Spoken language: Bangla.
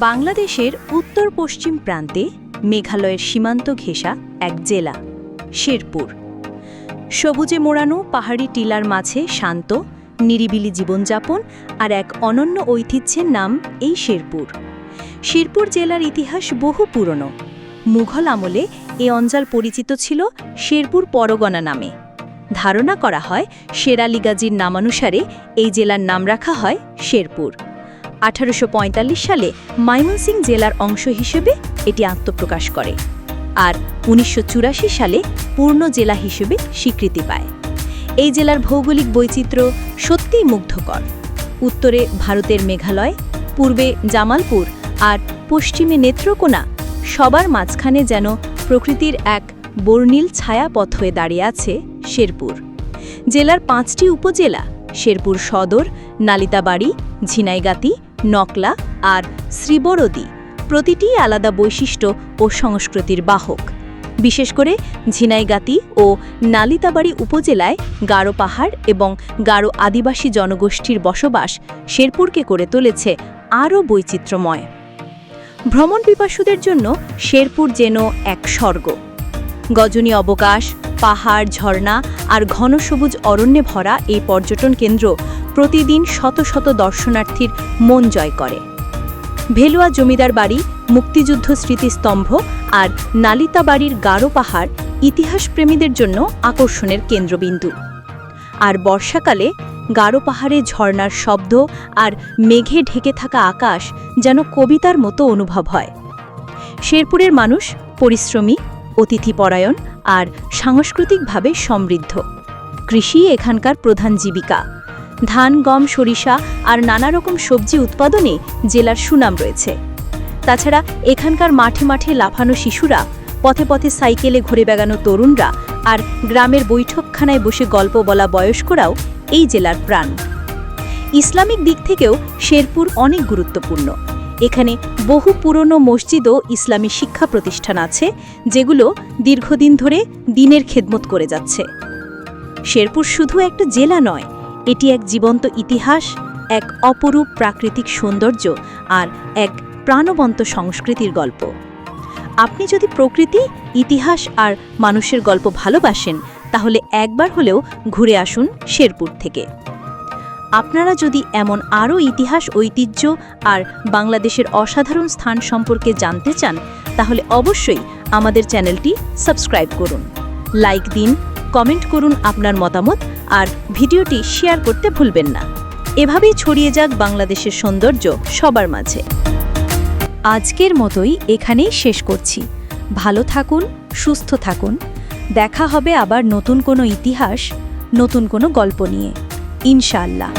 বাংলাদেশের উত্তর পশ্চিম প্রান্তে মেঘালয়ের সীমান্ত ঘেঁষা এক জেলা, শেরপুর। সবুজে মোড়ানো পাহাড়ি টিলার মাঝে শান্ত, নিরিবিলি জীবনযাপন আর এক অনন্য ঐতিহ্যের নাম এই শেরপুর। শেরপুর জেলার ইতিহাস বহু পুরনো। মুঘল আমলে এ অঞ্চল পরিচিত ছিল শেরপুর পরগনা নামে। ধারণা করা হয় শেরালি গাজীর নামানুসারে এই জেলার নাম রাখা হয় শেরপুর। আঠারোশো পঁয়তাল্লিশ সালে মাইমনসিং জেলার অংশ হিসেবে এটি আত্মপ্রকাশ করে আর উনিশশো চুরাশি সালে পূর্ণ জেলা হিসেবে স্বীকৃতি পায়। এই জেলার ভৌগোলিক বৈচিত্র্য সত্যিই মুগ্ধকর। উত্তরে ভারতের মেঘালয়, পূর্বে জামালপুর আর পশ্চিমে নেত্রকোনা সবার মাঝখানে যেন প্রকৃতির এক বর্ণিল ছায়াপথ হয়ে দাঁড়িয়ে আছে শেরপুর। জেলার পাঁচটি উপজেলা শেরপুর সদর, নালিতাবাড়ি, ঝিনাইগাতি নকলা আর শ্রীবরদী প্রতিটি আলাদা বৈশিষ্ট্য ও সংস্কৃতির বাহক। বিশেষ করে ঝিনাইগাতি ও নালিতাবাড়ি উপজেলায় গারো পাহাড় এবং গারো আদিবাসী জনগোষ্ঠীর বসবাস শেরপুরকে করে তুলেছে আরও বৈচিত্র্যময়। ভ্রমণ পিপাসুদের জন্য শেরপুর যেন এক স্বর্গ। গজনী অবকাশ, পাহাড়, ঝর্ণা আর ঘন সবুজ অরণ্যে ভরা এই পর্যটন কেন্দ্র প্রতিদিন শত শত দর্শনার্থীর মন জয় করে। ভেলুয়া জমিদার বাড়ি, মুক্তিযুদ্ধ স্মৃতিস্তম্ভ আর নালিতা বাড়ির গারো পাহাড় ইতিহাসপ্রেমীদের জন্য আকর্ষণের কেন্দ্রবিন্দু। আর বর্ষাকালে গাঢ় পাহাড়ে ঝর্নার শব্দ আর মেঘে ঢেকে থাকা আকাশ যেন কবিতার মতো অনুভব হয়। শেরপুরের মানুষ পরিশ্রমী, অতিথিপরায়ণ আর সাংস্কৃতিকভাবে সমৃদ্ধ। কৃষি এখানকার প্রধান জীবিকা। ধান, গম, সরিষা আর নানা রকম সবজি উৎপাদনে জেলার সুনাম রয়েছে। তাছাড়া এখানকার মাঠে মাঠে লাফানো শিশুরা, পথে পথে সাইকেলে ঘুরে বেড়ানো তরুণরা আর গ্রামের বৈঠকখানায় বসে গল্প বলা বয়স্করাও এই জেলার প্রাণ। ইসলামিক দিক থেকেও শেরপুর অনেক গুরুত্বপূর্ণ। এখানে বহু পুরনো মসজিদ ও ইসলামী শিক্ষা প্রতিষ্ঠান আছে, যেগুলো দীর্ঘদিন ধরে দিনের খেদমত করে যাচ্ছে। শেরপুর শুধু একটা জেলা নয় এটি এক জীবন্ত ইতিহাস, এক অপরূপ প্রাকৃতিক সৌন্দর্য আর এক প্রাণবন্ত সংস্কৃতির গল্প। আপনি যদি প্রকৃতি, ইতিহাস আর মানুষের গল্প ভালোবাসেন, তাহলে একবার হলেও ঘুরে আসুন শেরপুর থেকে। আপনারা যদি এমন আরও ইতিহাস, ঐতিহ্য আর বাংলাদেশের অসাধারণ স্থান সম্পর্কে জানতে চান, তাহলে অবশ্যই আমাদের চ্যানেলটি সাবস্ক্রাইব করুন। লাইক দিন, কমেন্ট করুন আপনার মতামত আর ভিডিওটি শেয়ার করতে ভুলবেন না। এভাবেই ছড়িয়ে যাক বাংলাদেশের সৌন্দর্য সবার মাঝে। আজকের মতোই এখানেই শেষ করছি। ভালো থাকুন, সুস্থ থাকুন। দেখা হবে আবার নতুন কোনো ইতিহাস, নতুন কোনো গল্প নিয়ে। ইনশাআল্লাহ।